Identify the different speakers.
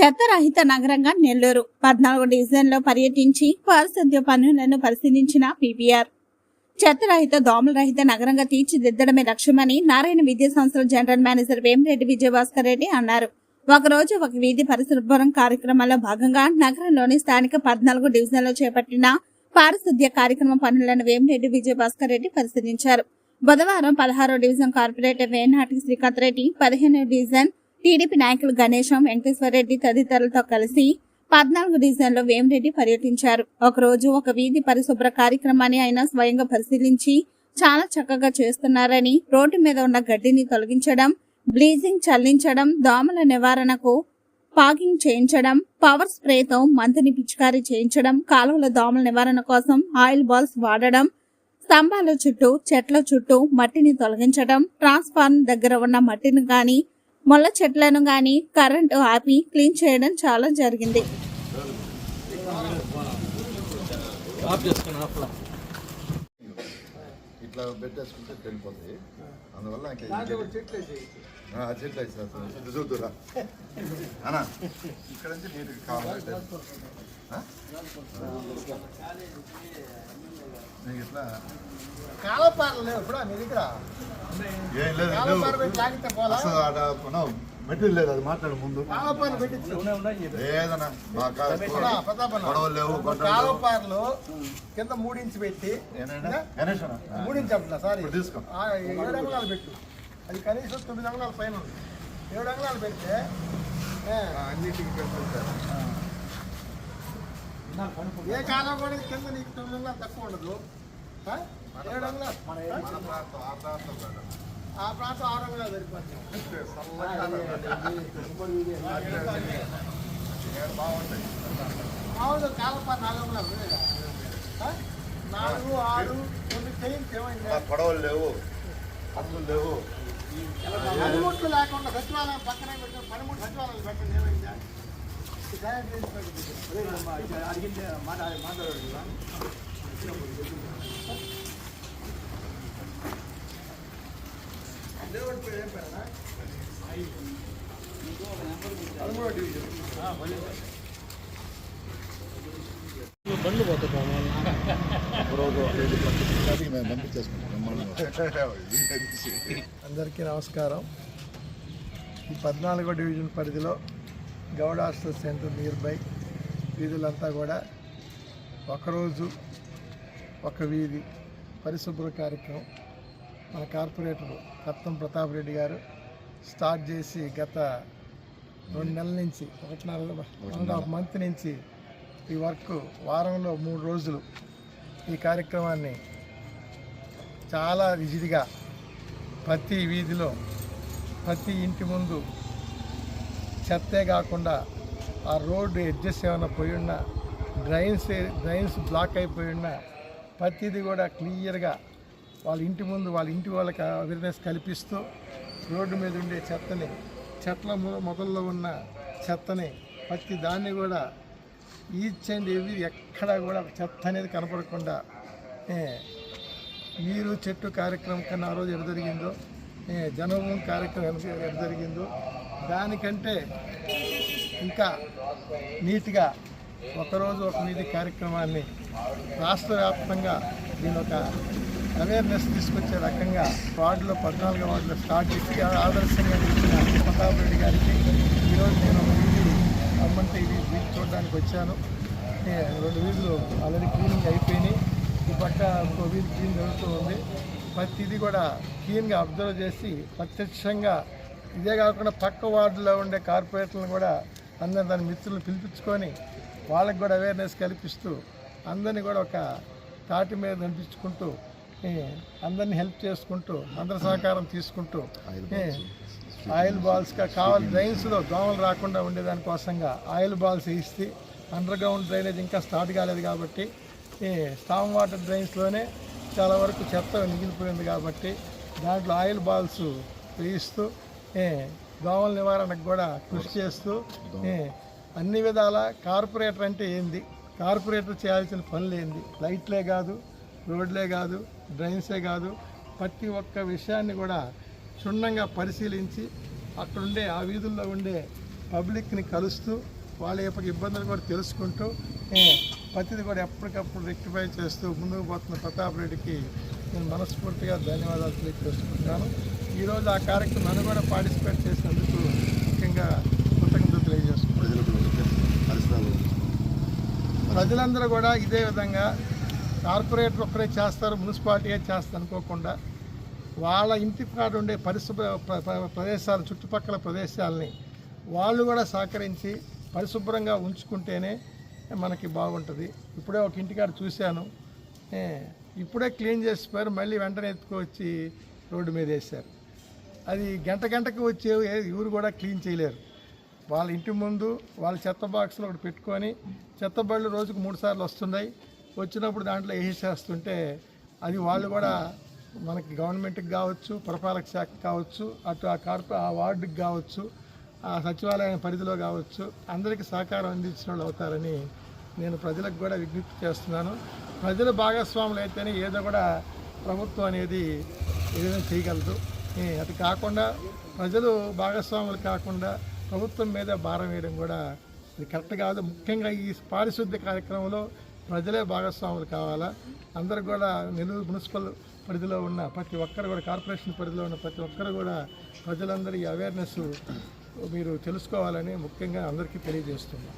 Speaker 1: చెత్తరహిత నగరంగా నెల్లూరు. పద్నాలుగు డివిజన్లో పర్యటించి పారిశుద్ధ్య పనులను పరిశీలించిన పీపీఆర్ చెత్తరహిత దోమల రహిత నగరంగా తీర్చిదిద్దడమే లక్ష్యమని నారాయణ విద్యా సంస్థల జనరల్ మేనేజర్ వేమిరెడ్డి విజయభాస్కర్ రెడ్డి అన్నారు. ఒకరోజు ఒక వీధి పరిశుభ్రం కార్యక్రమంలో భాగంగా నగరంలోని స్థానిక పద్నాలుగు డివిజన్లో చేపట్టిన పారిశుద్ధ్య కార్యక్రమ పనులను వేమిరెడ్డి విజయభాస్కర్ రెడ్డి పరిశీలించారు. బుధవారం పదహారో డివిజన్ కార్పొరేటర్ వేనాటి శ్రీకాంత్ రెడ్డి పదిహేనో డివిజన్ టీడీపీ నాయకులు గణేశం వెంకటేశ్వర రెడ్డి తదితరులతో కలిసి పద్నాలుగు డివిజన్లో వేమిరెడ్డి పర్యటించారు. ఒకరోజు ఒక వీధి పరిశుభ్ర కార్యక్రమాన్ని ఆయన స్వయంగా పరిశీలించి చాలా చక్కగా చేస్తున్నారని రోడ్డు మీద ఉన్న గడ్డిని తొలగించడం బ్లీజింగ్ చల్లించడం దోమల నివారణకు పాకింగ్ చేయించడం పవర్ స్ప్రేతో మందుని పిచికారీ చేయించడం కాలువల దోమల నివారణ కోసం ఆయిల్ బాల్స్ వాడడం స్తంభాల చుట్టూ చెట్ల చుట్టూ మట్టిని తొలగించడం ట్రాన్స్ఫార్మ్ దగ్గర ఉన్న మట్టిని కానీ ముళ్ళ చెట్లను గాని కరెంటు ఆపి క్లీన్ చేయడం చాలా జరిగింది.
Speaker 2: ఇట్లా పెట్టేసుకుంటే అందువల్ల చెట్లు చూద్దురా ఇక్కడ నుంచి నీటికి కావాలి నీకు ఇట్లా
Speaker 3: కాలపారలు లేవు ఇప్పుడు మీ దగ్గర.
Speaker 2: ఏం లేదు
Speaker 3: కాలపార పెట్టి లాగితే పోలా
Speaker 2: అసలు ఆడ మెటీరియల్ లేదు అది మాట్లాడు ముందు.
Speaker 3: కాలపారలు పెట్టించు.
Speaker 2: మా
Speaker 3: పదాపన.
Speaker 2: గొడవలు లేవు.
Speaker 3: కాలపారలు కింద మూడించి పెట్టి? మూడించి అట్లా సారీ.
Speaker 2: ఇప్పుడు తీసుకో.
Speaker 3: ఆ, ఏడు అంగుళాలు పెట్టు. అది కనీసం తొమ్మిది అంగుళాల పైన ఉంది. ఏడు అంగుళాలు పెడితే
Speaker 2: అన్నిటికీ పెట్టుకుంటారు
Speaker 3: ఏ కాలం కూడా కింద నీకు తొమ్మిది అంగుళాలు తక్కువ ఉండదు. ఆ?
Speaker 2: ప్రాంతం ఆ ప్రాంతం కాదు.
Speaker 3: ఆ ప్రాంతం ఆరు అంగుళాలు సరిపోతుంది
Speaker 2: ఏడు బాగుంటాయి
Speaker 3: మామూలుగా కాలపార నాలుగు? నాలుగు ఆరు తొమ్మిది చేయించి ఏమైంది
Speaker 2: గొడవలు లేవు అసలు లేవు
Speaker 3: పనిముట్లు లేకుండా సచివాలయం పక్కనే పెట్టిన పనిముట్లు సచివాలయం పెట్టండి ఏమైందా.
Speaker 4: అడిగింది మాట్లాడాడు కదా బండ్లు పోతాం
Speaker 2: రోజు మేము
Speaker 3: అందరికీ నమస్కారం. ఈ పద్నాలుగో డివిజన్ పరిధిలో Gowda hostel center near by వీధులంతా కూడా ఒకరోజు ఒక వీధి పరిశుభ్ర కార్యక్రమం. మన కార్పొరేటర్ కత్తం ప్రతాప్ రెడ్డి గారు స్టార్ట్ చేసి గత రెండు నెలల నుంచి ఒకటిన్నర వన్ అండ్ హాఫ్ మంత్ నుంచి ఈ వర్క్ వారంలో మూడు రోజులు ఈ కార్యక్రమాన్ని చాలా విజిడిగా ప్రతి వీధిలో ప్రతి ఇంటి ముందు చెత్తే కాకుండా ఆ రోడ్డు ఎడ్జెస్ ఏమైనా పోయి ఉన్నా డ్రైన్స్ డ్రైన్స్ బ్లాక్ అయిపోయి ఉన్నా ప్రతిదీ కూడా క్లియర్గా వాళ్ళ ఇంటి ముందు వాళ్ళ ఇంటి వాళ్ళకి అవేర్నెస్ కల్పిస్తూ రోడ్డు మీద ఉండే చెత్తని చెట్ల మొదల్లో ఉన్న చెత్తని ప్రతి దాన్ని కూడా ఈచ్ అండ్ ఎవ్రీ ఎక్కడా కూడా చెత్త అనేది కనపడకుండా మీరు నీరు చెట్టు కార్యక్రమం కన్నా ఆ రోజు ఎంత జరిగిందో ఏ, జనభూమి కార్యక్రమం ఎంత జరిగిందో దానికంటే ఇంకా నీట్గా ఒకరోజు ఒక వీధి కార్యక్రమాన్ని రాష్ట్ర వ్యాప్తంగా దీని ఒక అవేర్నెస్ తీసుకొచ్చే రకంగా వార్డులో పద్నాలుగో వార్డులో స్టార్ట్ చేసి ఆదర్శంగా నిలిచిన ప్రతాప్ రెడ్డి గారికి ఈరోజు నేను ఒక వీధి అమ్మంటే ఇది వీధి చూడడానికి వచ్చాను. రెండు వీధులు ఆల్రెడీ క్లీనింగ్ అయిపోయినాయి. ఈ పక్క ఇంకో వీధి క్లీన్ జరుగుతూ ఉంది. ప్రతిది కూడా క్లీన్గా అబ్జర్వ్ చేసి ప్రత్యక్షంగా ఇదే కాకుండా పక్క వార్డులో ఉండే కార్పొరేటర్లను కూడా అందరు దాని మిత్రులు పిలిపించుకొని వాళ్ళకి కూడా అవేర్నెస్ కల్పిస్తూ అందరినీ కూడా ఒక తాటి మీద నడిపించుకుంటూ అందరినీ హెల్ప్ చేసుకుంటూ అందరి సహకారం తీసుకుంటూ ఆయిల్ బాల్స్గా కావాలి డ్రైన్స్లో దోమలు రాకుండా ఉండేదాని కోసంగా ఆయిల్ బాల్స్ వేయిస్తే అండర్ గ్రౌండ్ డ్రైనేజ్ ఇంకా స్టార్ట్ కాలేదు కాబట్టి ఈ స్టామ్ వాటర్ డ్రైన్స్లోనే చాలా వరకు చెత్త మిగిలిపోయింది కాబట్టి దాంట్లో ఆయిల్ బాల్స్ వేయిస్తూ దోమల నివారణకు కూడా కృషి చేస్తూ అన్ని విధాల కార్పొరేటర్ అంటే ఏంది? కార్పొరేటర్ చేయాల్సిన పనులు ఏంది? లైట్లే కాదు రోడ్లే కాదు డ్రైన్సే కాదు ప్రతి ఒక్క విషయాన్ని కూడా క్షుణ్ణంగా పరిశీలించి అక్కడుండే ఆ వీధుల్లో ఉండే పబ్లిక్ని కలుస్తూ వాళ్ళ యొక్క ఇబ్బందులు కూడా తెలుసుకుంటూ ప్రతిది కూడా ఎప్పటికప్పుడు రెక్టిఫై చేస్తూ ముందుకు పోతున్న ప్రతాప్ రెడ్డికి నేను మనస్ఫూర్తిగా ధన్యవాదాలు తెలియజేసుకుంటాను ఈరోజు ఆ కార్యక్రమాన్ని కూడా పార్టిసిపేట్ చేసినందుకు ముఖ్యంగా ప్రజలందరూ కూడా ఇదే విధంగా కార్పొరేటర్ ఒక్కరే చేస్తారు మున్సిపాలిటీ చేస్తారు అనుకోకుండా వాళ్ళ ఇంటి కాడ ఉండే పరిశుభ్ర ప్ర- ప్రదేశాలు చుట్టుపక్కల ప్రదేశాలని వాళ్ళు కూడా సహకరించి పరిశుభ్రంగా ఉంచుకుంటేనే మనకి బాగుంటుంది. ఇప్పుడే ఒక ఇంటికాడ చూశాను. ఇప్పుడే క్లీన్ చేసిపోయారు మళ్ళీ వెంటనే ఎత్తుకొచ్చి రోడ్డు మీద వేశారు. అది గంట గంటకు వచ్చే ఎవరు కూడా క్లీన్ చేయలేరు. వాళ్ళ ఇంటి ముందు వాళ్ళ చెత్త బాక్స్లో ఒకటి పెట్టుకొని చెత్త బళ్ళు రోజుకు మూడు సార్లు వస్తున్నాయి. వచ్చినప్పుడు దాంట్లో వేసేస్తుంటే అది వాళ్ళు కూడా మనకి గవర్నమెంట్కి కావచ్చు పురపాలక శాఖ కావచ్చు అటు ఆ కార్పొ ఆ వార్డుకి కావచ్చు ఆ సచివాలయం పరిధిలో కావచ్చు అందరికీ సహకారం అందించిన వాళ్ళు అవుతారని నేను ప్రజలకు కూడా విజ్ఞప్తి చేస్తున్నాను. ప్రజలు భాగస్వాములు అయితేనే ఏదో కూడా ప్రభుత్వం అనేది ఏదైనా చేయగలదు. అది కాకుండా ప్రజలు భాగస్వాములు కాకుండా ప్రభుత్వం మీద భారం వేయడం కూడా ఇది కరెక్ట్ కాదు. ముఖ్యంగా ఈ పారిశుద్ధ్య కార్యక్రమంలో ప్రజలే భాగస్వాములు కావాలా? అందరు కూడా నెల్లూరు మున్సిపల్ పరిధిలో ఉన్న ప్రతి ఒక్కరు కూడా కార్పొరేషన్ పరిధిలో ఉన్న ప్రతి ఒక్కరు కూడా ప్రజలందరి ఈ అవేర్నెస్ మీరు తెలుసుకోవాలని ముఖ్యంగా అందరికీ తెలియజేస్తున్నాం.